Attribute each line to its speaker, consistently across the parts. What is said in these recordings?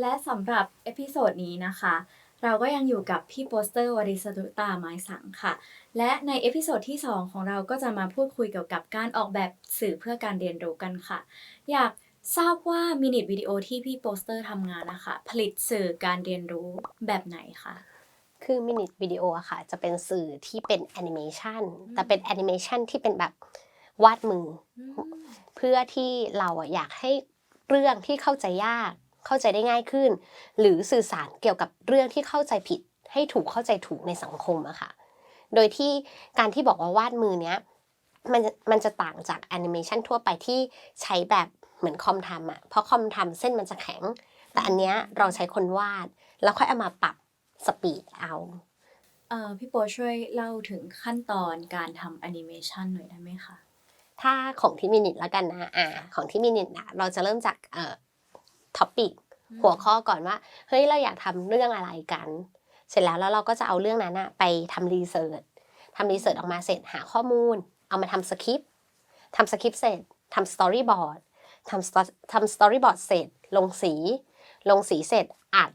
Speaker 1: และสำหรับเอพิโซดนี้นะคะ เราก็ยังอยู่กับพี่โปสเตอร์วริสตุตาไม้สังค่ะ และในเอพิโซดที่ 2 ของเราก็จะมาพูดคุยเกี่ยวกับการออกแบบสื่อเพื่อการเรียนรู้กันค่ะ อยากทราบว่ามินิทวิดีโอที่พี่โปสเตอร์ทำงานนะคะ ผลิตสื่อการเรียนรู้แบบไหนคะ
Speaker 2: คือมินิวิดีโออะค่ะ จะเป็นสื่อที่เป็นแอนิเมชันแต่เป็นแอนิเมชันที่เป็นแบบวาดมือ เพื่อที่เราอะอยากให้เรื่องที่เข้าใจยาก เข้าใจได้ง่ายขึ้น หรือสื่อสารเกี่ยวกับเรื่องที่เข้าใจผิด ให้ถูกเข้าใจถูกในสังคมอะค่ะ โดยที่การที่บอกว่าวาดมือเนี้ยมันจะมันจะต่างจากแอนิเมชันทั่วไปที่ใช้แบบเหมือนคอมทำอะเพราะคอมทำเส้นมันจะแข็ง แต่อันเนี้ยเราใช้คนวาด แล้วค่อยเอามาปรับสปีดเอา
Speaker 1: เอ่อพี่โปช่วยเล่าถึงขั้นตอนการทำแอนิเมชันหน่อยได้ไหมคะ
Speaker 2: ถ้าของที่มินิทแล้วกันนะอ่าของที่มินิทนะเราจะเริ่มจากเอ่อ ท็อปิก
Speaker 1: อืม
Speaker 2: หัวข้อก่อนว่าเฮ้ยเราอยากทำเรื่องอะไรกัน เสร็จแล้วแล้วเราก็จะเอาเรื่องนั้นอะไปทำรีเสิร์ชทำรีเสิร์ชออกมาเสร็จหาข้อมูล เอามาทำสคริปต์ทำสคริปต์เสร็จทำสตอรี่บอร์ดทำ sto- ทำสตอรี่บอร์ดเสร็จ ลงสี ลงสีเสร็จอัด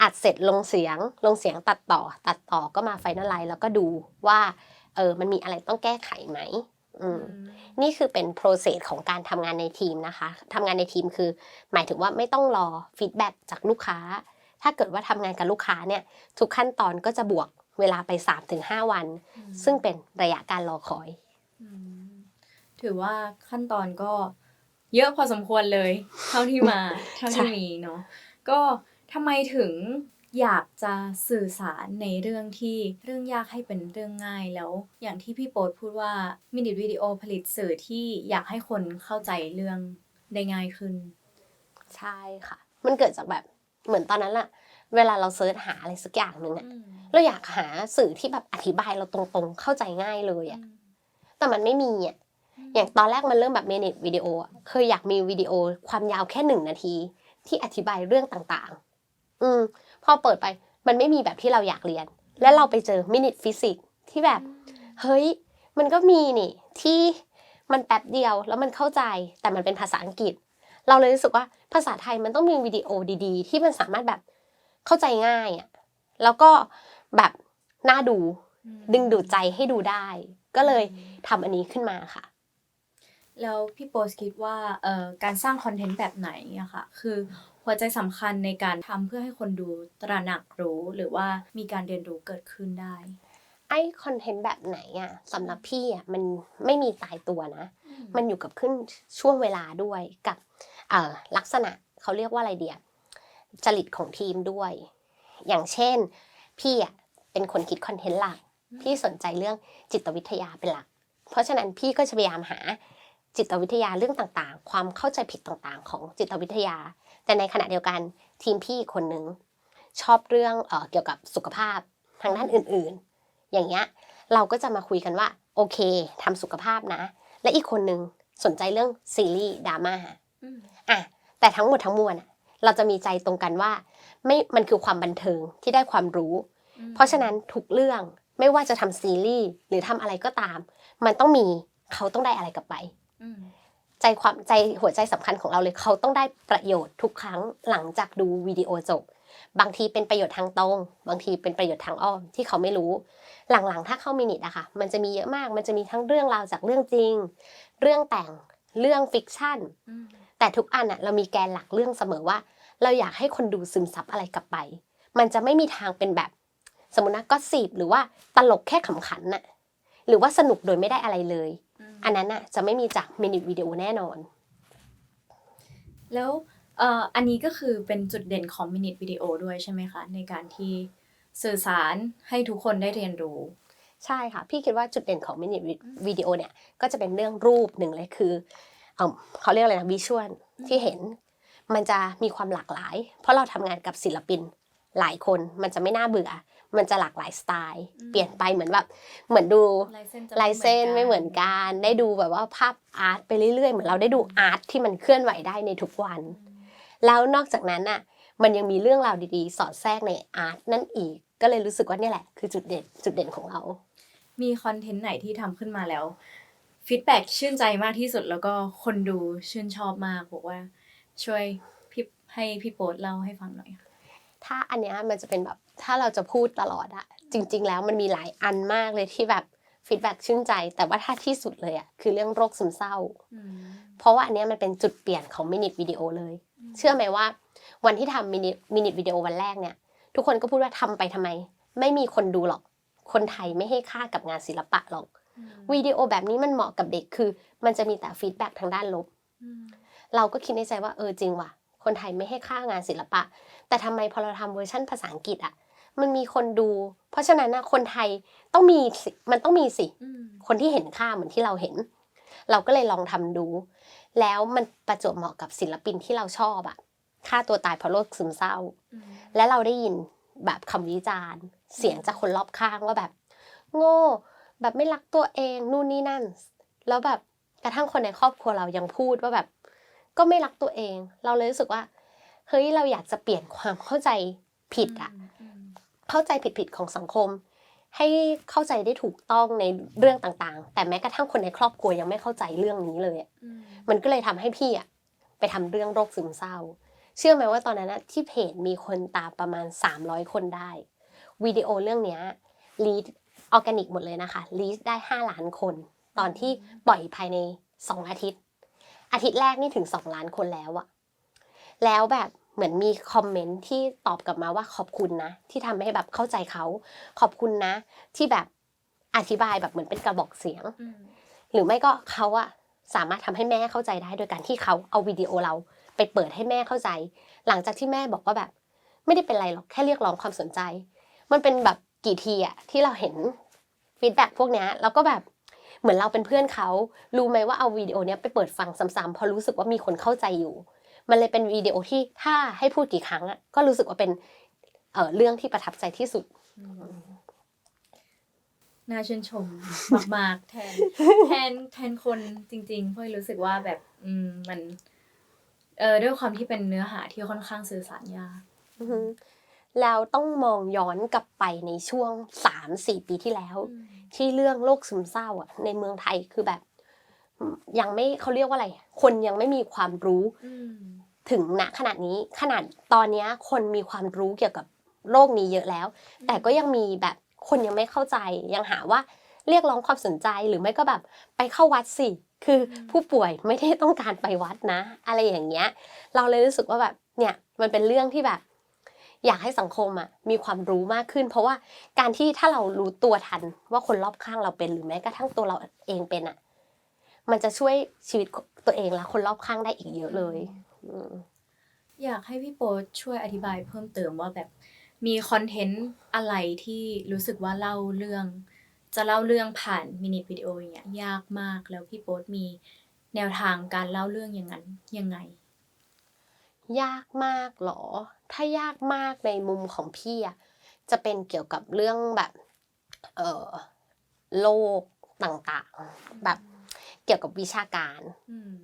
Speaker 2: อัดเสร็จลงเสียง ลงเสียงตัดต่อ ตัดต่อก็มาไฟนอลไลน์แล้วก็ดูว่าเออมันมีอะไรต้องแก้ไขไหมอืม นี่คือเป็น process ของการทำงานในทีมนะคะทำงานในทีมคือ หมายถึงว่าไม่ต้องรอ feedback จากลูกค้า ถ้าเกิดว่าทำงานกับลูกค้าเนี่ยทุกขั้นตอนก็จะบวกเวลาไป 3-5 วัน ซึ่งเป็นระยะการรอคอย
Speaker 1: อืมถือว่าขั้นตอนก็เยอะพอสมควรเลย เท่าที่มา เท่าที่มีเนาะก็ทำไมถึง อยากจะสื่อสารในเรื่องที่เรื่องยากให้เป็นเรื่องง่ายแล้ว อย่างที่พี่โป๊ตพูดว่ามินิวิดีโอผลิตสื่อที่อยากให้คนเข้าใจเรื่องได้ง่ายขึ้น
Speaker 2: ใช่ค่ะ มันเกิดจากแบบเหมือนตอนนั้นอะเวลาเราเซิร์ชหาอะไรสักอย่างหนึ่งอะเราอยากหาสื่อที่แบบอธิบายเราตรงๆ เข้าใจง่ายเลยอะแต่มันไม่มีอะอย่างตอนแรกมันเริ่มแบบเมนิทวิดีโออะเคยอยากมีวิดีโอความยาวแค่หนึ่งนาที ที่อธิบายเรื่องต่างๆ อืม พอเปิดไปมันไม่มีแบบที่เราอยากเรียน แล้วเราไปเจอมินิฟิสิกส์ที่แบบ เฮ้ย มันก็มีนี่ ที่มันแป๊บเดียวแล้วมันเข้าใจแต่มันเป็นภาษาอังกฤษ เราเลยรู้สึกว่าภาษาไทยมันต้องมีวิดีโอดีๆ ที่มันสามารถแบบเข้าใจง่ายอะแล้วก็แบบน่าดูดึงดูดใจให้ดูได้ ก็เลยทำอันนี้ขึ้นมาค่ะ
Speaker 1: แล้วพี่โปสคิดว่าเอ่อการสร้างคอนเทนต์แบบไหนอะค่ะคือหัวใจสำคัญในการทำเพื่อให้คนดูตระหนักรู้หรือว่ามีการเรียนรู้เกิดขึ้นได้
Speaker 2: ไอ้คอนเทนต์แบบไหนอะสำหรับพี่อะมันไม่มีตายตัวนะ มันอยู่กับขึ้นช่วงเวลาด้วยกับเอ่อลักษณะเขาเรียกว่าอะไรเดียจริตของทีมด้วย อย่างเช่น พี่อะเป็นคนคิดคอนเทนต์หลัก
Speaker 1: อืม
Speaker 2: พี่สนใจเรื่องจิตวิทยาเป็นหลัก เพราะฉะนั้นพี่ก็จะพยายามหา จิตวิทยาเรื่องต่างๆ ความเข้าใจผิดต่างๆ ของจิตวิทยา แต่ในขณะเดียวกันทีมพี่อีกคนนึงชอบเรื่องเออเกี่ยวกับสุขภาพทางด้านอื่นๆ อย่างเงี้ยเราก็จะมาคุยกันว่าโอเคทำสุขภาพนะ และอีกคนนึงสนใจเรื่องซีรีส์ดราม่า
Speaker 1: อืม
Speaker 2: อะแต่ทั้งหมดทั้งมวลอะเราจะมีใจตรงกันว่าไม่มันคือความบันเทิงที่ได้ความรู้ เพราะฉะนั้นทุกเรื่องไม่ว่าจะทำซีรีส์หรือทำอะไรก็ตาม มันต้องมีเขาต้องได้อะไรกลับไป
Speaker 1: อืม
Speaker 2: ใจความใจหัวใจสำคัญของเราเลยเขาต้องได้ประโยชน์ทุกครั้งหลังจากดูวิดีโอจบ บางทีเป็นประโยชน์ทางตรง บางทีเป็นประโยชน์ทางอ้อมที่เขาไม่รู้ หลังๆ ถ้าเข้ามินิทอะค่ะ มันจะมีเยอะมาก มันจะมีทั้งเรื่องราวจากเรื่องจริง เรื่องแต่งเรื่องฟิกชั่น
Speaker 1: อืม
Speaker 2: แต่ทุกอันอะเรามีแกนหลักเรื่องเสมอว่า เราอยากให้คนดูซึมซับอะไรกลับไป มันจะไม่มีทางเป็นแบบ สมมตินะก็สีบหรือว่าตลกแค่ขำขันน่ะหรือว่าสนุกโดยไม่ได้อะไรเลย อันนั้นน่ะจะไม่มีจากมินิวิดีโอแน่นอน
Speaker 1: แล้วเอ่ออันนี้ก็คือเป็นจุดเด่นของมินิวิดีโอด้วยใช่ไหมคะ ในการที่สื่อสารให้ทุกคนได้เรียนรู้
Speaker 2: ใช่ค่ะ พี่คิดว่าจุดเด่นของมินิวิดีโอเนี่ย ก็จะเป็นเรื่องรูปหนึ่งเลยคือเอิ่มเขาเรียกอะไรนะวิชวลที่เห็น มันจะมีความหลากหลาย เพราะเราทำงานกับศิลปินหลายคนมันจะไม่น่าเบื่อ มันจะหลากหลายสไตล์
Speaker 1: อืม
Speaker 2: เปลี่ยนไปเหมือนแบบเหมือนดู
Speaker 1: ลายเส้นจะ
Speaker 2: ลายเส้นไม่เหมือนกัน ได้ดูแบบว่าภาพอาร์ตไปเรื่อยๆ เหมือนเราได้ดูอาร์ตที่มันเคลื่อนไหวได้ในทุกวัน แล้วนอกจากนั้นอะมันยังมีเรื่องราวดีๆ สอดแทรกในอาร์ตนั่นอีก ก็เลยรู้สึกว่าเนี่ยแหละ คือจุดเด่นจุดเด่นของเรา
Speaker 1: มีคอนเทนต์ไหนที่ทำขึ้นมาแล้วฟีดแบ็ชื่นใจมากที่สุดแล้วก็คนดูชื่นชอบมากบอกว่า ช่วยพี่ให้พี่โป๊ตเล่าให้ฟังหน่อยค่ะ
Speaker 2: ถ้าอันเนี้ยมันจะเป็นแบบ ถ้าเราจะพูดตลอดอะจริง ๆ แล้วมันมีหลายอันมากเลยที่แบบฟีดแบ็กชื่นใจ แต่ว่าถ้าที่สุดเลยอะคือเรื่องโรคซึมเศร้า
Speaker 1: อืม
Speaker 2: เพราะว่าอันเนี้ยมันเป็นจุดเปลี่ยนของมินิทวิดีโอเลย เชื่อไหมว่า วันที่ทำมินิมินิวิดีโอวันแรกเนี่ย ทุกคนก็พูดว่าทำไปทำไม ไม่มีคนดูหรอก คนไทยไม่ให้ค่ากับงานศิลปะหรอก
Speaker 1: อืม
Speaker 2: วิดีโอแบบนี้มันเหมาะกับเด็กคือ มันจะมีแต่ฟีดแบ็กทางด้านลบ
Speaker 1: อืม
Speaker 2: เราก็คิดในใจว่าเออจริงว่ะ คนไทยไม่ให้ค่างานศิลปะ แต่ทำไมพอเราทำเวอร์ชันภาษาอังกฤษอะ มันมีคนดู เพราะฉะนั้นนะคนไทยต้องมีสิมันต้องมีสิ
Speaker 1: อืม
Speaker 2: คนที่เห็นค่าเหมือนที่เราเห็น เราก็เลยลองทำดู แล้วมันประจวบเหมาะกับศิลปินที่เราชอบอะฆ่าตัวตายเพราะโรคซึมเศร้า
Speaker 1: อืม
Speaker 2: และเราได้ยินแบบคำวิจารณ์ เสียงจากคนรอบข้างว่าแบบ โง่ แบบไม่รักตัวเองนู่นนี่นั่น แล้วแบบกระทั่งคนในครอบครัวเรายังพูดว่าแบบ ก็ไม่รักตัวเอง เราเลยรู้สึกว่าเฮ้ยเราอยากจะเปลี่ยนความเข้าใจผิดอะ
Speaker 1: อืม
Speaker 2: เข้าใจผิดๆของสังคม ให้เข้าใจได้ถูกต้องในเรื่องต่างๆ แต่แม้กระทั่งคนในครอบครัวยังไม่เข้าใจเรื่องนี้เลยอะ
Speaker 1: อืม
Speaker 2: มันก็เลยทำให้พี่อะไปทำเรื่องโรคซึมเศร้า เชื่อไหมว่าตอนนั้นอะที่เพจมีคนตามประมาณ 300 คนได้วิดีโอเรื่องเนี้ยลีดออร์แกนิกหมดเลยนะคะลีดได้ 5 ล้านคน ตอนที่ปล่อยภายใน 2 อาทิตย์ อาทิตย์แรกนี่ถึง 2 ล้านคนแล้วอะแล้วแบบ เหมือนมีคอมเมนต์ที่ตอบกลับมาว่าขอบคุณนะ ที่ทำให้แบบเข้าใจเขา ขอบคุณนะ ที่แบบอธิบายแบบเหมือนเป็นกระบอกเสียง หรือไม่ก็เขาอะสามารถทำให้แม่เข้าใจได้ โดยการที่เขาเอาวิดีโอเราไปเปิดให้แม่เข้าใจ หลังจากที่แม่บอกว่าแบบ ไม่ได้เป็นไรหรอกแค่เรียกร้องความสนใจ มันเป็นแบบกี่ทีอะที่เราเห็นฟีดแบ็กพวกนี้ยแล้วก็แบบเหมือนเราเป็นเพื่อนเขารู้ไหมว่าเอาวิดีโอเนี้ยไปเปิดฟังซ้ำๆพราะรู้สึกว่ามีคนเข้าใจอยู่ มันเลยเป็นวิดีโอที่ถ้าให้พูดกี่ครั้งอะก็รู้สึกว่าเป็นเอ่อเรื่องที่ประทับใจที่สุด
Speaker 1: อืมน่าชื่นชมมากๆแทน แทนแทนคนจริงๆเพราะรู้สึกว่าแบบ อืมมัน เออด้วยความที่เป็นเนื้อหาที่ค่อนข้างสื่อสารยาก
Speaker 2: อือฮึแล้วต้องมองย้อนกลับไปในช่วง3-4ปีที่แล้ว ที่เรื่องโรคซึมเศร้าอะ ในเมืองไทยคือแบบอืม ยังไม่เขาเรียกว่าอะไร คนยังไม่มีความรู้
Speaker 1: อืม
Speaker 2: ถึงณขนาดนี้ขนาดตอนเนี้ยคนมีความรู้เกี่ยวกับโรคนี้เยอะแล้ว แต่ก็ยังมีแบบคนยังไม่เข้าใจยังหาว่าเรียกร้องความสนใจหรือไม่ก็แบบไปเข้าวัดสิคือผู้ป่วยไม่ได้ต้องการไปวัดนะ อะไรอย่างเงี้ย เราเลยรู้สึกว่าแบบเนี่ยมันเป็นเรื่องที่แบบ อยากให้สังคมอะมีความรู้มากขึ้น เพราะว่าการที่ถ้าเรารู้ตัวทันว่าคนรอบข้างเราเป็นหรือแม้กระทั่งตัวเราเองเป็นอะ มันจะช่วยชีวิตตัวเองและคนรอบข้างได้อีกเยอะเลยอืม
Speaker 1: อยากให้พี่โป๊ตช่วยอธิบายเพิ่มเติมว่าแบบมีคอนเทนต์อะไรที่รู้สึกว่าเล่าเรื่อง จะเล่าเรื่องผ่านมินิวิดีโออย่างเงี้ยยากมากแล้วพี่โป๊ตมีแนวทางการเล่าเรื่องอย่างนั้นยังไง
Speaker 2: ยากมากเหรอ ถ้ายากมากในมุมของพี่อะจะเป็นเกี่ยวกับเรื่องแบบเอ่อโลกต่างๆ แบบ เกี่ยวกับวิชาการ
Speaker 1: อืม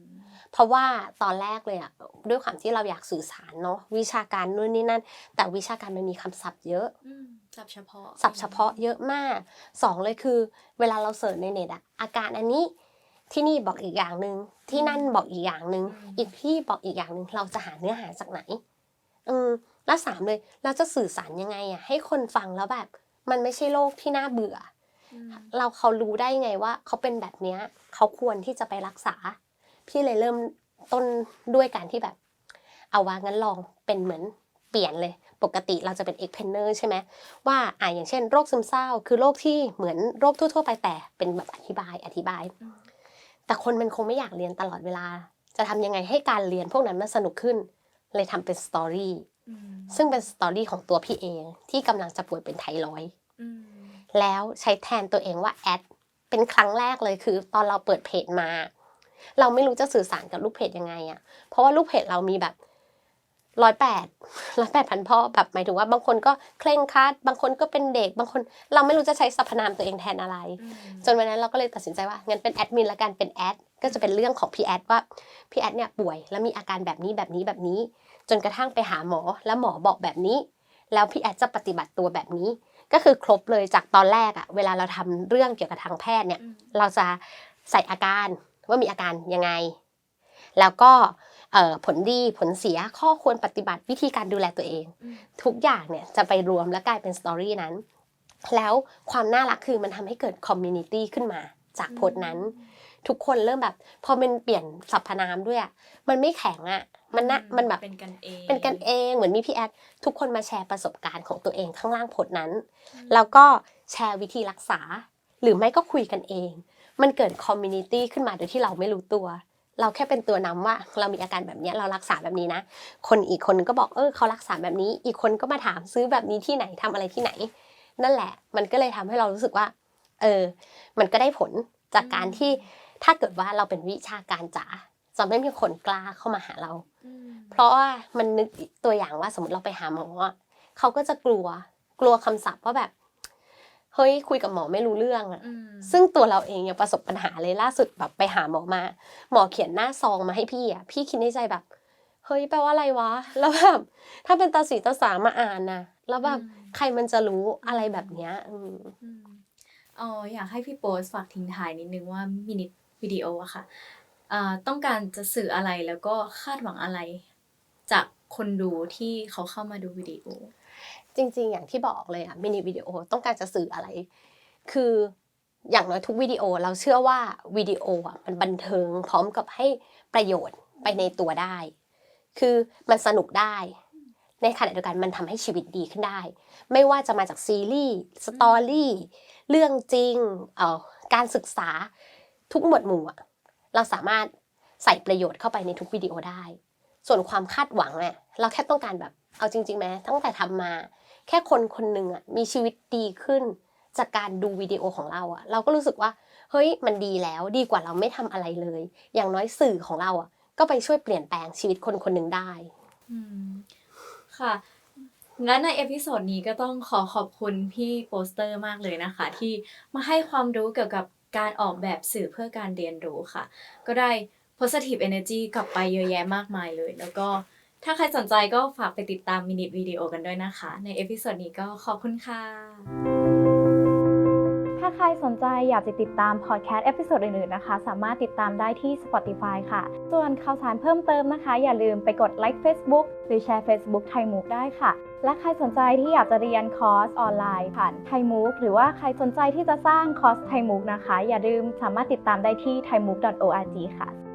Speaker 2: เพราะว่าตอนแรกเลยอะด้วยความที่เราอยากสื่อสารเนาะวิชาการนู่นนี่นั่น แต่วิชาการมันมีคำศัพท์เยอะ
Speaker 1: อืมสับเฉพาะ
Speaker 2: ศัพท์เฉพาะเยอะมากสองเลยคือ เวลาเราเสิร์ชในเน็ตอะอาการอันนี้ที่นี่บอกอีกอย่างหนึ่งที่นั่นบอกอีกอย่างหนึ่งอีกที่บอกอีกอย่างหนึ่งเราจะหาเนื้อหาจากไหนอืมแล้วสามเลยเราจะสื่อสารยังไงอะให้คนฟังแล้วแบบ มันไม่ใช่โลกที่น่าเบื่อ
Speaker 1: อืม
Speaker 2: เราเขารู้ได้ไงว่าเขาเป็นแบบเนี้ยเขาควรที่จะไปรักษา พี่เลยเริ่มต้นด้วยการที่แบบ เอาว่างั้นลองเป็นเหมือนเปลี่ยนเลย ปกติเราจะเป็นเอ็กเพนเนอร์ใช่ไหมว่าอ่าอย่างเช่น โรคซึมเศร้า คือโรคที่เหมือนโรคทั่ว ๆ ไปแต่เป็นแบบอธิบายอธิบาย
Speaker 1: อืม
Speaker 2: แต่คนมันคงไม่อยากเรียนตลอดเวลา จะทำยังไงให้การเรียนพวกนั้นมันสนุกขึ้น เลยทำเป็นสตอรี่
Speaker 1: อืม
Speaker 2: ซึ่งเป็นสตอรี่ของตัวพี่เองที่กำลังจะป่วยเป็นไทรอยด์
Speaker 1: อืม
Speaker 2: แล้วใช้แทนตัวเองว่าแอดเป็นครั้งแรกเลยคือ ตอนเราเปิดเพจมา เราไม่รู้จะสื่อสารกับลูกเพจยังไงอะเพราะว่าลูกเพจเรามีแบบร้อยแปดร้อยแปดพันพ่อแบบหมายถึงว่าบางคนก็เคร่งครัดบางคนก็เป็นเด็ก บางคนเราไม่รู้จะใช้สรรพนามตัวเองแทนอะไร
Speaker 1: อืม
Speaker 2: จนวันนั้นเราก็เลยตัดสินใจว่างั้นเป็นแอดมินละกันเป็นแอดก็จะเป็นเรื่องของพี่แอดว่าพี่แอดเนี่ยป่วยแล้วมีอาการแบบนี้แบบนี้แบบนี้ จนกระทั่งไปหาหมอแล้วหมอบอกแบบนี้ แล้วพี่แอดจะปฏิบัติตัวแบบนี้ ก็คือครบเลยจากตอนแรกอะเวลาเราทำเรื่องเกี่ยวกับทางแพทย์เนี่ย
Speaker 1: อืม
Speaker 2: เราจะใส่อาการว่ามีอาการยังไง แล้วก็เอ่อผลดีผลเสียข้อควรปฏิบัติวิธีการดูแลตัวเอง ทุกอย่างเนี่ยจะไปรวมและกลายเป็นสตอรี่นั้น แล้วความน่ารักคือมันทำให้เกิดคอมมูนิตี้ขึ้นมาจากโพสต์นั้น ทุกคนเริ่มแบบ พอมันเปลี่ยนสรรพนามด้วยอะมันไม่แข็งอะมันนะมันแบบ
Speaker 1: เป็นกันเอง
Speaker 2: เป็นกันเองเหมือนมีพี่แอดทุกคนมาแชร์ประสบการณ์ของตัวเองข้างล่างโพสต์นั้น แล้วก็แชร์วิธีรักษา หรือไม่ก็คุยกันเอง มันเกิดคอมมูนิตี้ขึ้นมาโดยที่เราไม่รู้ตัว เราแค่เป็นตัวนำว่าเรามีอาการแบบเนี้ยเรารักษาแบบนี้นะ คนอีกคนนึงก็บอกเออเขารักษาแบบนี้ อีกคนก็มาถามซื้อแบบนี้ที่ไหนทำอะไรที่ไหน นั่นแหละ มันก็เลยทำให้เรารู้สึกว่า เออ มันก็ได้ผลจากการที่ ถ้าเกิดว่าเราเป็นวิชาการจ๋าจะไม่มีคนกล้าเข้ามาหาเรา
Speaker 1: อืม
Speaker 2: เพราะว่ามันนึกตัวอย่างว่าสมมติเราไปหาหมออะเขาก็จะกลัวกลัวคำศัพท์ว่าแบบเฮ้ยคุยกับหมอไม่รู้เรื่องอะ
Speaker 1: อืม
Speaker 2: ซึ่งตัวเราเองยังประสบปัญหาเลยล่าสุดแบบไปหาหมอมา หมอเขียนหน้าซองมาให้พี่อะพี่คิดในใจแบบเฮ้ยแปลว่าอะไรวะ แล้วแบบถ้าเป็นตาสีตาสามาอ่านนะแล้วแบบใครมันจะรู้อะไรแบบเนี้ยอืม
Speaker 1: อืมเอ๋ออยากให้พี่โปสฝากทิ้งท้ายนิดนึงว่ามินิ วิดีโออะค่ะต้องการจะสื่ออะไรแล้วก็คาดหวังอะไร จากคนดูที่เขาเข้ามาดูวิดีโอ
Speaker 2: จริง ๆ อย่างที่บอกเลยอะมินิวิดีโอต้องการจะสื่ออะไร คืออย่างน้อยทุกวิดีโอเราเชื่อว่าวิดีโออะมันบันเทิงพร้อมกับให้ประโยชน์ไปในตัวได้ คือมันสนุกได้ ในขณะเดียวกันมันทำให้ชีวิตดีขึ้นได้ ไม่ว่าจะมาจากซีรีส์สตอรี่เรื่องจริงเอ่อการศึกษา ทุกหมวดหมู่อะเราสามารถใส่ประโยชน์เข้าไปในทุกวิดีโอได้ ส่วนความคาดหวังเนี่ยเราแค่ต้องการแบบเอาจริงๆไหมตั้งแต่ทำมา แค่คนคนหนึ่งอะมีชีวิตดีขึ้น จากการดูวิดีโอของเราอะเราก็รู้สึกว่าเฮ้ยมันดีแล้วดีกว่าเราไม่ทำอะไรเลย อย่างน้อยสื่อของเราอะก็ไปช่วยเปลี่ยนแปลงชีวิตคนคนหนึ่งได้
Speaker 1: ค่ะงั้นในเอพิโซดนี้ก็ต้องขอขอบคุณพี่โปสเตอร์มากเลยนะคะ ที่มาให้ความรู้เกี่ยวกับ การออกแบบสื่อเพื่อการเรียนรู้ค่ะ ก็ได้ positive energy กลับไปเยอะแยะมากมายเลย แล้วก็ถ้าใครสนใจก็ฝากไปติดตามมินิวิดีโอกันด้วยนะคะ ในเอพิโซดนี้ก็ขอบคุณค่ะ ถ้าใครสนใจอยากจะติดตามพอดแคสต์เอพิโซดอื่นๆนะคะ สามารถติดตามได้ที่ Spotify ค่ะ ส่วนข่าวสารเพิ่มเติมนะคะ อย่าลืมไปกดไลค์ Facebook หรือแชร์ Facebook ไทยมุกได้ค่ะ และใครสนใจที่อยากจะเรียนคอร์สออนไลน์ผ่านไทมูกหรือว่าใครสนใจที่จะสร้างคอร์สไทมูกนะคะ อย่าลืมสามารถติดตามได้ที่ thaimook.org ค่ะ